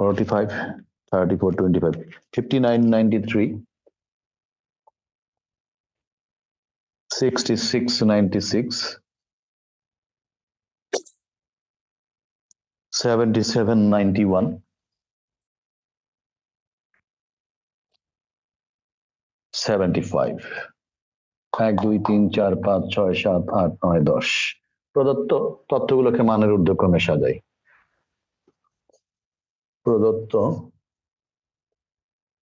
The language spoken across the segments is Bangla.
45, 34, 25, 59, 93, 66, 96, 77, 91, 75. এক দুই তিন চার পাঁচ ছয় সাত আট নয় দশ। প্রদত্ত তথ্যগুলোকে মানের ঊর্ধ্বক্রমে সাজাই। প্রদত্ত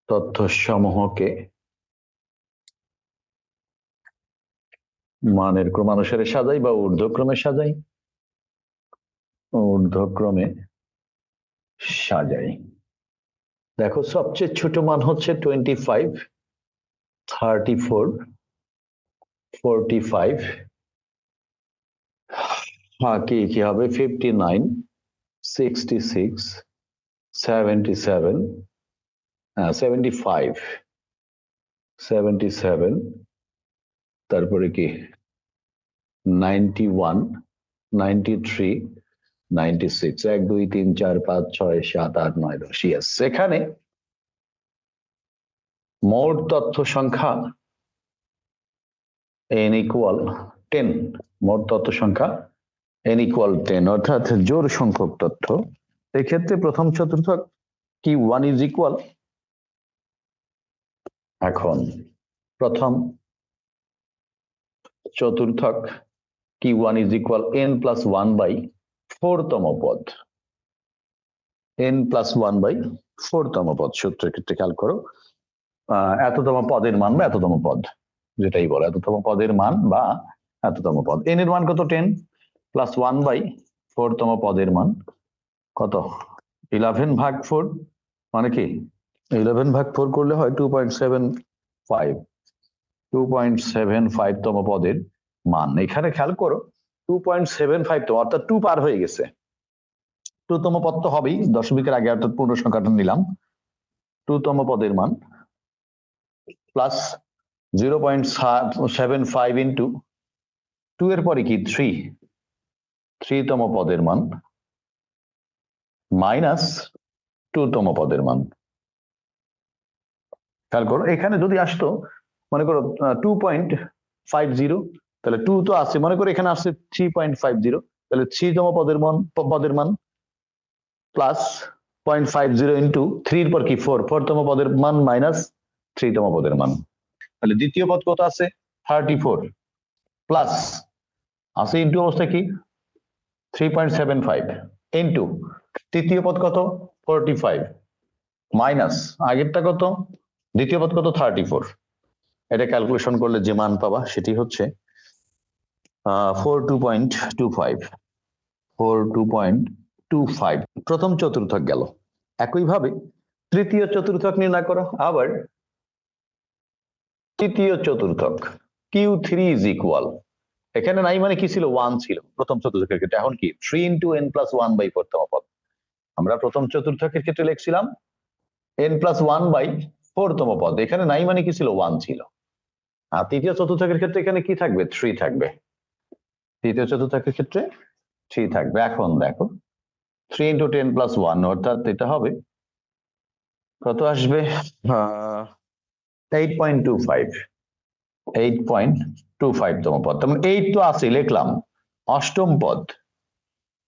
তথ্য সমূহকে মানের ক্রমানুসারে সাজাই বা ঊর্ধ্বক্রমে সাজাই ঊর্ধ্বক্রমে সাজাই। দেখো, সবচেয়ে ছোট মান হচ্ছে twenty five thirty four forty five হ্যাঁ কি কি হবে? Fifty nine sixty six seventy seven হ্যাঁ সেভেন্টি ফাইভ সেভেন্টি সেভেন তারপরে কি? Ninety one ninety three ninety six এক, দুই, তিন, চার, পাঁচ, ছয়, সাত, আট, নয়, দশ ইয়াস সেখানে মোট তথ্য সংখ্যা এন ইকুয়াল টেন মোট তথ্য সংখ্যা এন ইকুয়াল টেন অর্থাৎ জোর সংখ্যক তথ্য এক্ষেত্রে প্রথম চতুর্থক কি ওয়ান ইজ ইকুয়াল এখন প্রথম চতুর্থক কি one is equal n plus one by ফোরতম পদ। এন প্লাস ওয়ান বাই ফোরতম পদ। সূত্রের ক্ষেত্রে খেয়াল করো এততম পদের মান বা এততম পদ, যেটাই বলো, এততম পদের মান বা এততম পদ। এন এর মান কত? টেন প্লাস ওয়ান বাই ফোরতম পদের মান। কত? ইলেভেন ভাগ ফোর মানে কি? ইলেভেন ভাগ ফোর করলে হয় two point seven five two point seven five তম পদের মান। এখানে খেয়াল করো টু পয়েন্ট সেভেন ফাইভ তম, অর্থাৎ টু পার হয়ে গেছে। টু তম পদ তো হবেই, দশমিকের আগে অর্থাৎ পূর্ণ সংখ্যাটা নিলাম। টু তম পদের মান plus zero point seven five into two এর পরে কি? থ্রি থ্রি তম পদের মান। মাইনাস টু তম পদের মান। খেয়াল করো, এখানে যদি আসতো, মনে করো টু পয়েন্ট ফাইভ জিরো তাহলে টু তো আছে, মনে করো এখানে আসছে থ্রি পয়েন্ট ফাইভ জিরো তাহলে থ্রি তম পদের মান পদের মান plus point five zero into থ্রির পর কি ফোর ফোর তম পদের মান মাইনাস থ্রি তম পদের মান। তাহলে দ্বিতীয় পদ কত আছে? থার্টি ফোর প্লাস আছে ইন্টু অবস্থা কি? Three point seven five into তৃতীয় পদ কত? ফোরটি ফাইভ মাইনাস আগেরটা কত? দ্বিতীয় পদ কত? থার্টি ফোর এটা ক্যালকুলেশন করলে যে মান পাবা সেটি হচ্ছে four two point two five four two point two five প্রথম চতুর্থক গেল। একইভাবে তৃতীয় চতুর্থক নির্ণয় করো, আবার তৃতীয় চতুর্থক কিউ থ্রি ইজ ইকুয়াল এখানে নাই মানে কি ছিল? ওয়ান ছিল, প্রথম চতুর্থকের ক্ষেত্রে। এখন কি? Three into n plus one by ফোরতম পদ। আমরা প্রথম চতুর্থকের ক্ষেত্রে লিখছিলাম এন প্লাস ওয়ান বাই ফোরতম পদ। এখানে নাই মানে কি ছিল? ওয়ান ছিল। আর তৃতীয় চতুর্থকের ক্ষেত্রে এখানে কি থাকবে? থ্রি থাকবে। তৃতীয় চতুর্থকের ক্ষেত্রে থ্রি থাকবে। এখন দেখো three into ten plus one অর্থাৎ এটা হবে কত আসবে? Eight point two five eight point two five তম পদ। তেমন এইট তো আছে লিখলাম। অষ্টম পদ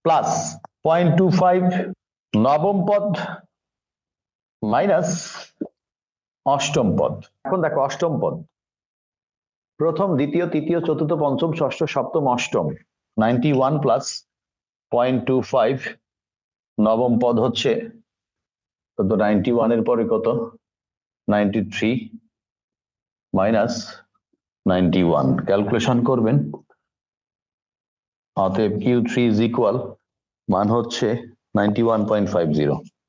প্লাস পয়েন্ট টু ফাইভ নবম পদ মাইনাস অষ্টম পদ। এখন দেখো, অষ্টম পদ। প্রথম, দ্বিতীয়, তৃতীয়, চতুর্থ, পঞ্চম, ষষ্ঠ, সপ্তম, অষ্টম। Ninety one plus point two five নবম পদ হচ্ছে। কত নাইনটি ওয়ানের পরে কত? Ninety three minus ninety one calculation করবেন। অতএব কিউ থ্রি ইজ ইকুয়াল মান হচ্ছে 91.50